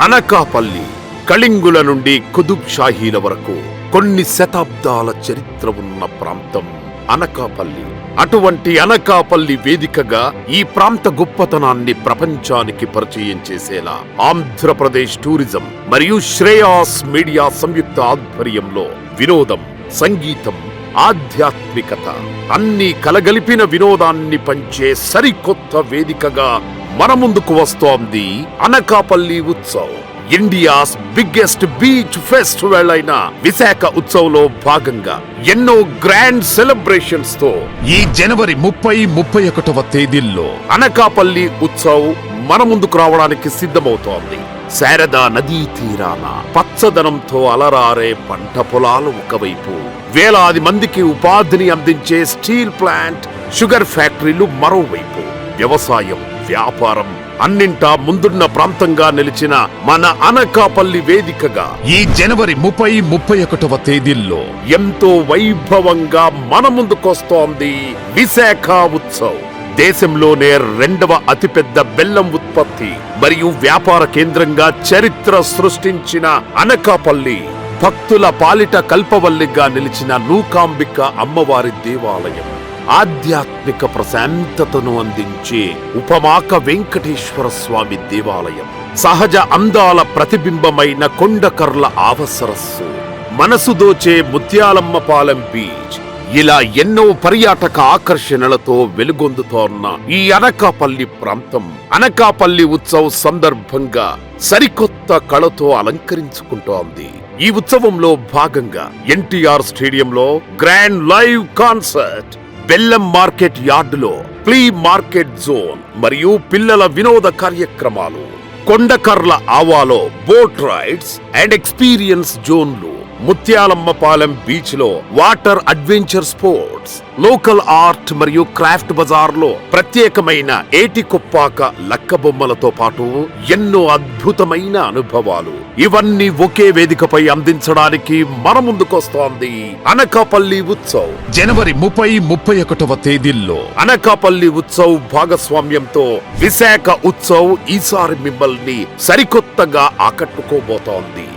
అనకాపల్లి కళింగుల నుండి కుతుబ్ షాహీల వరకు కొన్ని శతాబ్దాల చరిత్ర ఉన్న ప్రాంతం అనకాపల్లి. అటువంటి అనకాపల్లి వేదికగా ఈ ప్రాంత గొప్పతనాన్ని ప్రపంచానికి పరిచయం చేసేలా ఆంధ్రప్రదేశ్ టూరిజం మరియు శ్రేయాస్ మీడియా సంయుక్త ఆధ్వర్యంలో వినోదం సంగీతం ఆధ్యాత్మికత అన్ని కలగలిపిన వినోదాన్ని పంచే సరికొత్త వేదికగా మన ముందుకు వస్తోంది Anakapalli Utsav. India's biggest beach festival అయిన విశాఖ ఉత్సవ్లో భాగంగా ఎన్నో గ్రాండ్ సెలబ్రేషన్స్తో ఈ జనవరి ముప్పై ముప్పై ఒకటవ తేదీల్లో అనకాపల్లి ఉత్సవ్ మన ముందుకు రావడానికి సిద్ధమవుతోంది. శారదా నదీ తీరాన పచ్చదనంతో అలరారే పంట పొలాలు ఒకవైపు. వేలాది మందికి ఉపాధిని అందించే స్టీల్ ప్లాంట్ షుగర్ ఫ్యాక్టరీలు మరోవైపు. వ్యవసాయం వ్యాపారం అన్నింటా ముందున్న ప్రాంతంగా నిలిచిన మన అనకాపల్లి వేదికగా ఈ జనవరి ముప్పై ముప్పై ఒకటవ తేదీల్లో ఎంతో వైభవంగా మన ముందుకొస్తోంది విశాఖ ఉత్సవ్. దేశంలోనే రెండవ అతిపెద్ద బెల్లం ఉత్పత్తి మరియు వ్యాపార కేంద్రంగా చరిత్ర సృష్టించిన అనకాపల్లి. భక్తుల పాలిట కల్పవల్లిగా నిలిచిన నూకాంబిక అమ్మవారి దేవాలయం. ఆధ్యాత్మిక ప్రశాంతతను అందించే ఉపమాక వెంకటేశ్వర స్వామి దేవాలయం. సహజ అందాల ప్రతిబింబమైన కొండకర్ల ఆవసరస్సు. మనసు దోచే ముత్యాలమ్మపాలెం బీచ్. ఇలా ఎన్నో పర్యాటక ఆకర్షణలతో వెలుగొందుతోన్న ఈ అనకాపల్లి ప్రాంతం అనకాపల్లి ఉత్సవ్ సందర్భంగా సరికొత్త కళతో అలంకరించుకుంటోంది. ఈ ఉత్సవంలో భాగంగా ఎన్టీఆర్ స్టేడియంలో గ్రాండ్ లైవ్ కాన్సర్ట్ బెల్లం మార్కెట్ యార్డులో ప్లీ మార్కెట్ జోన్ మరియు పిల్లల వినోద కార్యక్రమాలు. కొండకర్ల ఆవాలో బోట్ రైడ్స్ అండ్ ఎక్స్పీరియన్స్ జోన్లు. ముత్యాలమ్మపాలెం బీచ్లో water adventure sports local art మరియు క్రాఫ్ట్ బజార్లో ప్రత్యేకమైన ఏటి కొప్పాక లక్క బొమ్మలతో పాటు ఎన్నో అద్భుతమైన అనుభవాలు. ఇవన్నీ ఒకే వేదికపై అందించడానికి మన ముందుకొస్తోంది అనకాపల్లి ఉత్సవ్. జనవరి ముప్పై ముప్పై ఒకటవ తేదీల్లో అనకాపల్లి ఉత్సవ్ భాగస్వామ్యంతో విశాఖ ఉత్సవ్ ఈసారి మిమ్మల్ని సరికొత్తగా ఆకట్టుకోబోతోంది.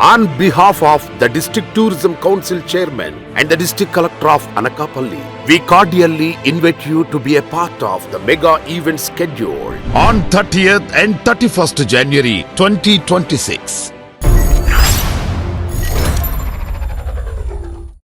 On behalf of the District Tourism Council Chairman and the District Collector of Anakapalli, we cordially invite you to be a part of the mega event schedule on 30th and 31st January 2026.